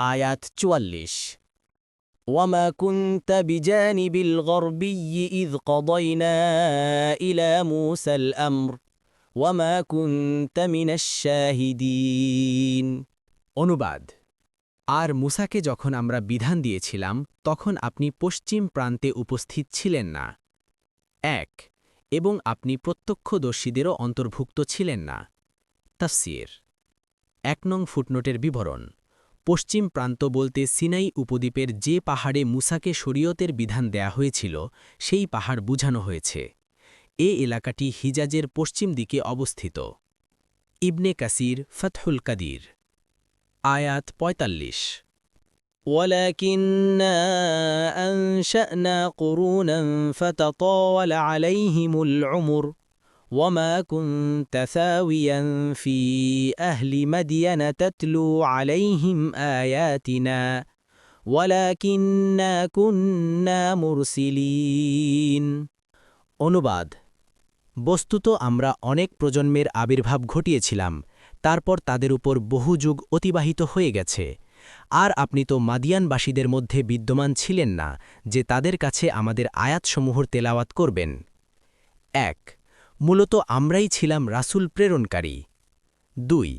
আয়াত চুয়াল্লিশ وما كنت بجانب الغربي إذ قضينا إلى موسى الأمر وما كنت من الشاهدين অনুবাদ আর মুসাকে যখন আমরা বিধান দিয়েছিলাম তখন আপনি পশ্চিম প্রান্তে উপস্থিত ছিলেন না এক এবং আপনি প্রত্যক্ষদর্শীদেরও অন্তর্ভুক্ত ছিলেন না তাফসির এক নং ফুটনোটের বিবরণ পশ্চিম প্রান্ত বলতে সিনাই উপদ্বীপের যে পাহাড়ে মুসাকে শরীয়তের বিধান দেয়া হয়েছিল সেই পাহাড় বুঝানো হয়েছে এ এলাকাটি হিজাজের পশ্চিম দিকে অবস্থিত ইবনে কাসির ফতহুল কাদির আয়াত পঁয়তাল্লিশ ولكنا أنشأنا قرونا فتطاول عليهم العمر وما كنت ثاويا في أهل مدين تتلو عليهم آياتنا ولكنا كنا مرسلين অনুবাদ বস্তুত আমরা অনেক প্রজন্মের আবির্ভাব ঘটিয়েছিলাম তারপর তাদের উপর বহু যুগ অতিবাহিত হয়ে গেছে আর আপনি তো মাদিয়ানবাসীদের মধ্যে বিদ্যমান ছিলেন না যে তাদের কাছে আমাদের আয়াতসমূহর তেলাওয়াত করবেন এক মূলত আমরাই ছিলাম রাসূল প্রেরণকারী। দুই,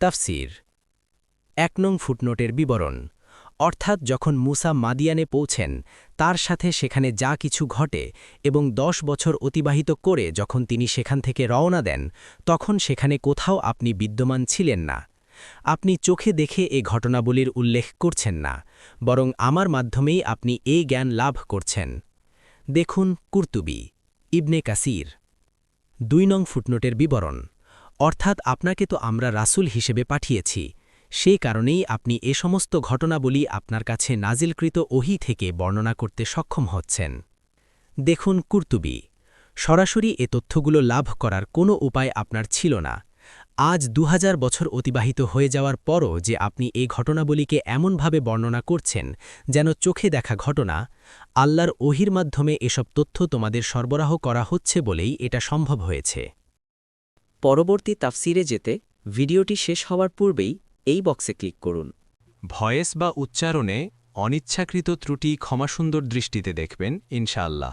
তাফসির। এক নং ফুটনোটের বিবরণ। অর্থাৎ যখন মুসা মাদিয়ানে পৌঁছেন, তার সাথে সেখানে যা কিছু ঘটে এবং দশ বছর অতিবাহিত করে যখন তিনি সেখান থেকে রওনা দেন, তখন সেখানে কোথাও আপনি বিদ্যমান ছিলেন না। আপনি চোখে দেখে এ ঘটনাবলীর উল্লেখ করছেন না, বরং আমার মাধ্যমেই আপনি এই জ্ঞান লাভ করছেন। দেখুন কুর্তুবি, ইবনে কাসির। দুই নং ফুটনোটের বিবরণ। অর্থাৎ আপনাকে তো আমরা রাসুল হিসেবে পাঠিয়েছি। সেই কারণেই আপনি এ সমস্ত ঘটনাবলী আপনার কাছে নাজিলকৃত ওহি থেকে বর্ণনা করতে সক্ষম হচ্ছেন। দেখুন কুর্তুবি। সরাসরি এ তথ্যগুলো লাভ করার কোনো উপায় আপনার ছিল না। আজ দু হাজার বছর অতিবাহিত হয়ে যাওয়ার পরও যে আপনি এই ঘটনাবলীকে এমনভাবে বর্ণনা করছেন, যেন চোখে দেখা ঘটনা, আল্লাহর ওহির মাধ্যমে এসব তথ্য তোমাদের সরবরাহ করা হচ্ছে বলেই এটা সম্ভব হয়েছে। পরবর্তী তাফসিরে যেতে ভিডিওটি শেষ হওয়ার পূর্বেই এই বক্সে ক্লিক করুন। ভয়েস বা উচ্চারণে অনিচ্ছাকৃত ত্রুটি ক্ষমাসুন্দর দৃষ্টিতে দেখবেন, ইনশাআল্লাহ।